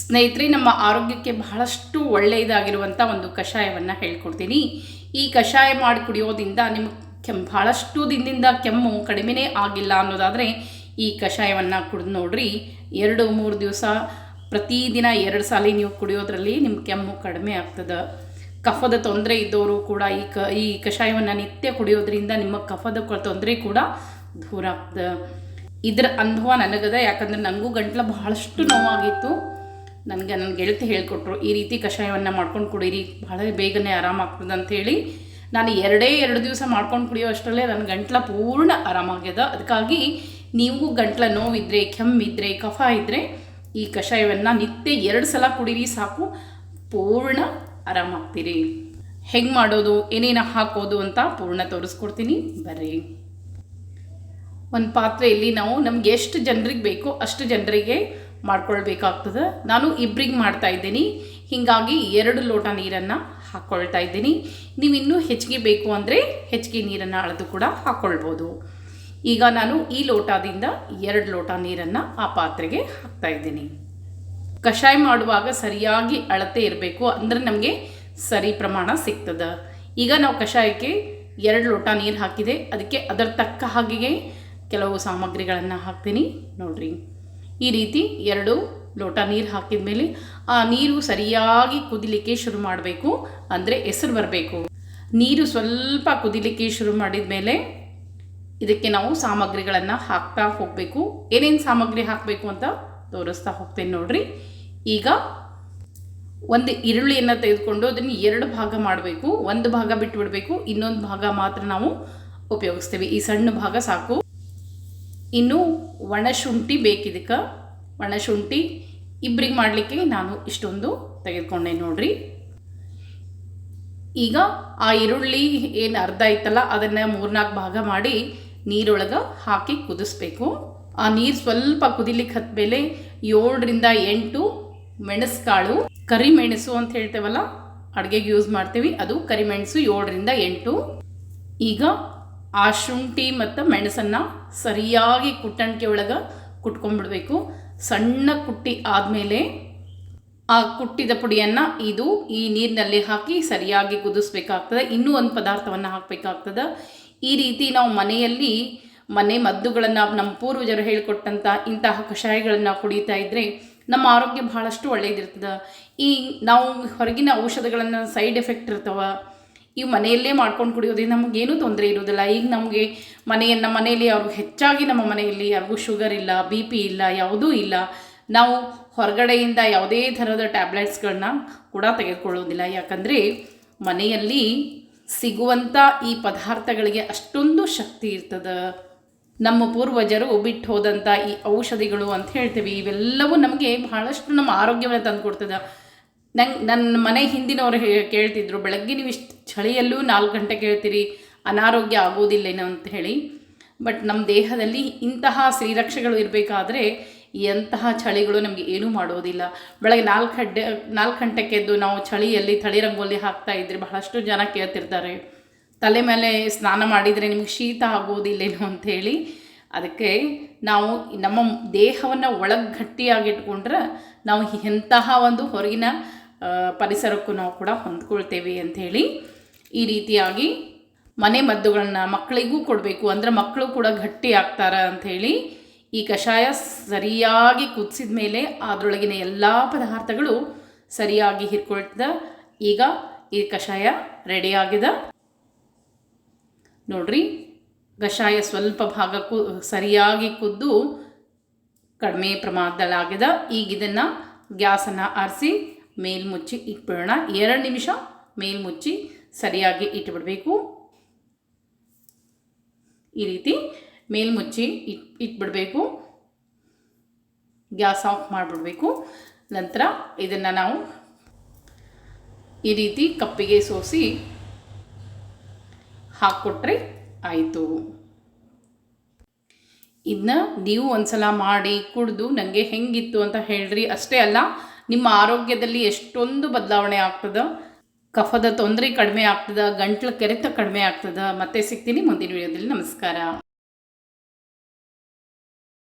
ಸ್ನೇಹಿತರೆ, ನಮ್ಮ ಆರೋಗ್ಯಕ್ಕೆ ಬಹಳಷ್ಟು ಒಳ್ಳೆಯದಾಗಿರುವಂಥ ಒಂದು ಕಷಾಯವನ್ನು ಹೇಳ್ಕೊಡ್ತೀನಿ. ಈ ಕಷಾಯ ಮಾಡಿ ಕುಡಿಯೋದ್ರಿಂದ ನಿಮ್ಮ ಕೆಮ್ಮ ಭಾಳಷ್ಟು ದಿನದಿಂದ ಕೆಮ್ಮು ಕಡಿಮೆನೇ ಆಗಿಲ್ಲ ಅನ್ನೋದಾದರೆ ಈ ಕಷಾಯವನ್ನು ಕುಡಿದು ನೋಡ್ರಿ. ಎರಡು, ಮೂರು ದಿವಸ, ಪ್ರತಿದಿನ ಎರಡು ಸಾಲಿ ನೀವು ಕುಡಿಯೋದ್ರಲ್ಲಿ ನಿಮ್ಮ ಕೆಮ್ಮು ಕಡಿಮೆ ಆಗ್ತದೆ. ಕಫದ ತೊಂದರೆ ಇದ್ದವರು ಕೂಡ ಈ ಕ, ಈ ಕಷಾಯವನ್ನು ನಿತ್ಯ ಕುಡಿಯೋದ್ರಿಂದ ನಿಮ್ಮ ಕಫದ ತೊಂದರೆ ಕೂಡ ದೂರ ಆಗ್ತದೆ. ಇದರ ಅನುಭವ ನನಗದ, ಯಾಕಂದ್ರೆ ನನಗೂ ಗಂಟ್ಲ ಬಹಳಷ್ಟು ನೋವಾಗಿತ್ತು. ನನಗೆ ನನ್ನ ಗೆಳತಿ ಹೇಳಿಕೊಟ್ರು, ಈ ರೀತಿ ಕಷಾಯವನ್ನು ಮಾಡ್ಕೊಂಡು ಕುಡೀರಿ ಬಹಳ ಬೇಗನೆ ಆರಾಮಾಗ್ತದೆ ಅಂಥೇಳಿ ನಾನು ಎರಡೇ ಎರಡು ದಿವಸ ಮಾಡ್ಕೊಂಡು ಕುಡಿಯೋ ಅಷ್ಟರಲ್ಲೇ ನನ್ನ ಗಂಟ್ಲ ಪೂರ್ಣ ಆರಾಮಾಗ್ಯದ ಅದಕ್ಕಾಗಿ ನೀವು ಗಂಟ್ಲ ನೋವಿದ್ರೆ, ಕೆಮ್ಮಿದ್ರೆ, ಕಫ ಇದ್ದರೆ ಈ ಕಷಾಯವನ್ನು ನಿತ್ಯ ಎರಡು ಸಲ ಕುಡೀರಿ, ಸಾಕು, ಪೂರ್ಣ ಆರಾಮಾಗ್ತೀರಿ ಹೆಂಗೆ ಮಾಡೋದು, ಏನೇನು ಹಾಕೋದು ಅಂತ ಪೂರ್ಣ ತೋರಿಸ್ಕೊಡ್ತೀನಿ, ಬರ್ರಿ. ಒಂದು ಪಾತ್ರೆಯಲ್ಲಿ ನಾವು ನಮ್ಗೆ ಎಷ್ಟು ಜನರಿಗೆ ಬೇಕೋ ಅಷ್ಟು ಜನರಿಗೆ ಮಾಡ್ಕೊಳ್ಬೇಕಾಗ್ತದೆ. ನಾನು ಇಬ್ರಿಗೆ ಮಾಡ್ತಾ ಇದ್ದೀನಿ. ಹೀಗಾಗಿ ಎರಡು ಲೋಟ ನೀರನ್ನು ಹಾಕ್ಕೊಳ್ತಾ ಇದ್ದೀನಿ. ನೀವು ಇನ್ನೂ ಹೆಚ್ಚಿಗೆ ಬೇಕು ಅಂದರೆ ಹೆಚ್ಚಿಗೆ ನೀರನ್ನು ಅಳೆದು ಕೂಡ ಹಾಕ್ಕೊಳ್ಬೋದು ಈಗ ನಾನು ಈ ಲೋಟದಿಂದ ಎರಡು ಲೋಟ ನೀರನ್ನು ಆ ಪಾತ್ರೆಗೆ ಹಾಕ್ತಾ ಇದ್ದೀನಿ. ಕಷಾಯ ಮಾಡುವಾಗ ಸರಿಯಾಗಿ ಅಳತೆ ಇರಬೇಕು ಅಂದರೆ ನಮಗೆ ಸರಿ ಪ್ರಮಾಣ ಸಿಗ್ತದೆ. ಈಗ ನಾವು ಕಷಾಯಕ್ಕೆ ಎರಡು ಲೋಟ ನೀರು ಹಾಕಿದೆ. ಅದಕ್ಕೆ ಅದರ ತಕ್ಕ ಹಾಗೆಯೇ ಕೆಲವು ಸಾಮಗ್ರಿಗಳನ್ನು ಹಾಕ್ತೀನಿ. ನೋಡ್ರಿ. ಈ ರೀತಿ ಎರಡು ಲೋಟ ನೀರು ಹಾಕಿದ ಮೇಲೆ ಆ ನೀರು ಸರಿಯಾಗಿ ಕುದಿಲಿಕ್ಕೆ ಶುರು ಮಾಡಬೇಕು. ಅಂದರೆ ಹೆಸರು ಬರಬೇಕು. ನೀರು ಸ್ವಲ್ಪ ಕುದಿಲಿಕ್ಕೆ ಶುರು ಮಾಡಿದ ಮೇಲೆ ಇದಕ್ಕೆ ನಾವು ಸಾಮಗ್ರಿಗಳನ್ನು ಹಾಕ್ತಾ ಹೋಗಬೇಕು. ಏನೇನು ಸಾಮಗ್ರಿ ಹಾಕಬೇಕು ಅಂತ ತೋರಿಸ್ತಾ ಹೋಗ್ತೇನೆ ನೋಡ್ರಿ. ಈಗ ಒಂದು ಈರುಳ್ಳಿಯನ್ನು ತೆಗೆದುಕೊಂಡು ಅದನ್ನು ಎರಡು ಭಾಗ ಮಾಡಬೇಕು. ಒಂದು ಭಾಗ ಬಿಟ್ಟು ಬಿಡಬೇಕು ಇನ್ನೊಂದು ಭಾಗ ಮಾತ್ರ ನಾವು ಉಪಯೋಗಿಸ್ತೇವೆ. ಈ ಸಣ್ಣ ಭಾಗ ಸಾಕು. ಇನ್ನು ಒಣಶುಂಠಿ ಬೇಕಿದಕ್ಕೆ? ಒಣಶುಂಠಿ ಇಬ್ಬರಿಗೆ ಮಾಡಲಿಕ್ಕೆ ನಾನು ಇಷ್ಟೊಂದು ತೆಗೆದುಕೊಂಡೆ ನೋಡ್ರಿ. ಈಗ ಆ ಈರುಳ್ಳಿ ಏನು ಅರ್ಧ ಐತಲ್ಲ, ಅದನ್ನು ಮೂರ್ನಾಲ್ಕು ಭಾಗ ಮಾಡಿ ನೀರೊಳಗೆ ಹಾಕಿ ಕುದಿಸ್ಬೇಕು. ಆ ನೀರು ಸ್ವಲ್ಪ ಕುದಿಲಿಕ್ಕೆ ಹತ್ಮೇಲೆ ಏಳರಿಂದ ಎಂಟು ಮೆಣಸುಕಾಳು, ಕರಿಮೆಣಸು ಅಂತ ಹೇಳ್ತೇವಲ್ಲ, ಅಡುಗೆಗೆ ಯೂಸ್ ಮಾಡ್ತೀವಿ. ಅದು ಕರಿಮೆಣಸು ಏಳರಿಂದ ಎಂಟು. ಈಗ ಆ ಶುಂಠಿ ಮತ್ತು ಮೆಣಸನ್ನು ಸರಿಯಾಗಿ ಕುಟ್ಟಣಿಕೆ ಒಳಗೆ ಕುಟ್ಕೊಂಡ್ಬಿಡ್ಬೇಕು ಸಣ್ಣ ಕುಟ್ಟಿ ಆದಮೇಲೆ ಆ ಕುಟ್ಟಿದ ಪುಡಿಯನ್ನು ಇದು ಈ ನೀರಿನಲ್ಲಿ ಹಾಕಿ ಸರಿಯಾಗಿ ಕುದಿಸ್ಬೇಕಾಗ್ತದೆ. ಇನ್ನೂ ಒಂದು ಪದಾರ್ಥವನ್ನು ಹಾಕಬೇಕಾಗ್ತದೆ. ಈ ರೀತಿ ನಾವು ಮನೆಯಲ್ಲಿ ಮನೆ ಮದ್ದುಗಳನ್ನು ನಮ್ಮ ಪೂರ್ವಜರು ಹೇಳಿಕೊಟ್ಟಂಥ ಇಂತಹ ಕಷಾಯಗಳನ್ನು ಕುಡಿತಾ ಇದ್ದರೆ ನಮ್ಮ ಆರೋಗ್ಯ ಬಹಳಷ್ಟು ಒಳ್ಳೆಯದಿರ್ತದೆ ಈ ನಾವು ಹೊರಗಿನ ಔಷಧಗಳನ್ನು ಸೈಡ್ ಎಫೆಕ್ಟ್ ಇರ್ತವೆ. ಇವು ಮನೆಯಲ್ಲೇ ಮಾಡ್ಕೊಂಡು ಕುಡಿಯೋದ್ರಿಂದ ನಮಗೇನೂ ತೊಂದರೆ ಇರೋದಿಲ್ಲ. ಈಗ ನಮಗೆ ಮನೆಯ ನಮ್ಮ ಮನೆಯಲ್ಲಿ ಅವ್ರಿಗೆ ಹೆಚ್ಚಾಗಿ ನಮ್ಮ ಮನೆಯಲ್ಲಿ ಯಾರಿಗೂ ಶುಗರ್ ಇಲ್ಲ ಬಿ ಪಿ ಇಲ್ಲ, ಯಾವುದೂ ಇಲ್ಲ. ನಾವು ಹೊರಗಡೆಯಿಂದ ಯಾವುದೇ ಥರದ ಟ್ಯಾಬ್ಲೆಟ್ಸ್ಗಳನ್ನ ಕೂಡ ತೆಗೆದುಕೊಳ್ಳೋದಿಲ್ಲ. ಯಾಕಂದರೆ ಮನೆಯಲ್ಲಿ ಸಿಗುವಂಥ ಈ ಪದಾರ್ಥಗಳಿಗೆ ಅಷ್ಟೊಂದು ಶಕ್ತಿ ಇರ್ತದೆ. ನಮ್ಮ ಪೂರ್ವಜರು ಬಿಟ್ಟು ಹೋದಂಥ ಈ ಔಷಧಿಗಳು ಅಂತ ಹೇಳ್ತೀವಿ, ಇವೆಲ್ಲವೂ ನಮಗೆ ಬಹಳಷ್ಟು ನಮ್ಮ ಆರೋಗ್ಯವನ್ನು ತಂದು ಕೊಡ್ತದೆ ನಂಗೆ ನನ್ನ ಮನೆ ಹಿಂದಿನವರು ಕೇಳ್ತಿದ್ರು, ಬೆಳಗ್ಗೆ ನೀವು ಇಷ್ಟು ಚಳಿಯಲ್ಲೂ ನಾಲ್ಕು ಗಂಟೆ ಕೇಳ್ತೀರಿ, ಅನಾರೋಗ್ಯ ಆಗೋದಿಲ್ಲೇನೋ ಅಂತ ಹೇಳಿ. ಬಟ್ ನಮ್ಮ ದೇಹದಲ್ಲಿ ಇಂತಹ ಶ್ರೀರಕ್ಷೆಗಳು ಇರಬೇಕಾದ್ರೆ ಎಂತಹ ಚಳಿಗಳು ನಮಗೆ ಏನೂ ಮಾಡೋದಿಲ್ಲ. ಬೆಳಗ್ಗೆ ನಾಲ್ಕು ಗಡ್ಡೆ ನಾಲ್ಕು ಗಂಟೆಗೆ ಎದ್ದು ನಾವು ಚಳಿಯಲ್ಲಿ, ತಳಿ ರಂಗೋಲಿ ಹಾಕ್ತಾ ಇದ್ರೆ ಬಹಳಷ್ಟು ಜನ ಕೇಳ್ತಿರ್ತಾರೆ. ತಲೆ ಮೇಲೆ ಸ್ನಾನ ಮಾಡಿದರೆ ನಿಮಗೆ ಶೀತ ಆಗೋದಿಲ್ಲೇನೋ ಅಂಥೇಳಿ ಅದಕ್ಕೆ ನಾವು ನಮ್ಮ ದೇಹವನ್ನು ಒಳಗೆ ಗಟ್ಟಿಯಾಗಿಟ್ಕೊಂಡ್ರೆ ನಾವು ಎಂತಹ ಒಂದು ಹೊರಗಿನ ಪರಿಸರಕ್ಕೂ ನಾವು ಕೂಡ ಹೊಂದ್ಕೊಳ್ತೇವೆ ಅಂಥೇಳಿ ಈ ರೀತಿಯಾಗಿ ಮನೆ ಮದ್ದುಗಳನ್ನ ಮಕ್ಕಳಿಗೂ ಕೊಡಬೇಕು. ಅಂದರೆ ಮಕ್ಕಳು ಕೂಡ ಗಟ್ಟಿ ಆಗ್ತಾರ ಅಂಥೇಳಿ ಈ ಕಷಾಯ ಸರಿಯಾಗಿ ಕುದಿಸಿದ ಮೇಲೆ ಅದರೊಳಗಿನ ಎಲ್ಲ ಪದಾರ್ಥಗಳು ಸರಿಯಾಗಿ ಹಿರ್ಕೊಳ್ತದ. ಈಗ ಈ ಕಷಾಯ ರೆಡಿಯಾಗಿದೆ ನೋಡ್ರಿ, ಕಷಾಯ ಸ್ವಲ್ಪ ಭಾಗ ಸರಿಯಾಗಿ ಕುದ್ದು ಕಡಿಮೆ ಪ್ರಮಾಣದಲ್ಲಾಗಿದೆ. ಈಗ ಇದನ್ನು ಗ್ಯಾಸನ್ನು ಆರಿಸಿ ಮೇಲ್ಮುಚ್ಚಿ ಇಟ್ಬಿಡೋಣ. ಎರಡು ನಿಮಿಷ ಮೇಲ್ಮುಚ್ಚಿ ಸರಿಯಾಗಿ ಇಟ್ಬಿಡಬೇಕು. ಈ ರೀತಿ ಮೇಲ್ಮುಚ್ಚಿ ಇಟ್ ಇಟ್ಬಿಡಬೇಕು. ಗ್ಯಾಸ್ ಆಫ್ ಮಾಡಿಬಿಡ್ಬೇಕು. ನಂತರ ಇದನ್ನು ನಾವು ಈ ರೀತಿ ಕಪ್ಪಿಗೆ ಸೋಸಿ ಹಾಕ್ಕೊಟ್ರೆ ಆಯಿತು. ಇದನ್ನ ನೀವು ಒಂದ್ಸಲ ಮಾಡಿ ಕುಡಿದು ನನಗೆ ಹೆಂಗಿತ್ತು ಅಂತ ಹೇಳ್ರಿ. ಅಷ್ಟೇ ಅಲ್ಲ ನಿಮ್ಮ ಆರೋಗ್ಯದಲ್ಲಿ ಎಷ್ಟೊಂದು ಬದಲಾವಣೆ ಆಗ್ತದೆ? ಕಫದ ತೊಂದರೆ ಕಡಿಮೆ ಆಗ್ತದೆ, ಗಂಟ್ಲು ಕೆರೆತ ಕಡಿಮೆ ಆಗ್ತದೆ? ಮತ್ತೆ ಸಿಗ್ತೀನಿ ಮುಂದಿನ ವಿಡಿಯೋದಲ್ಲಿ. ನಮಸ್ಕಾರ.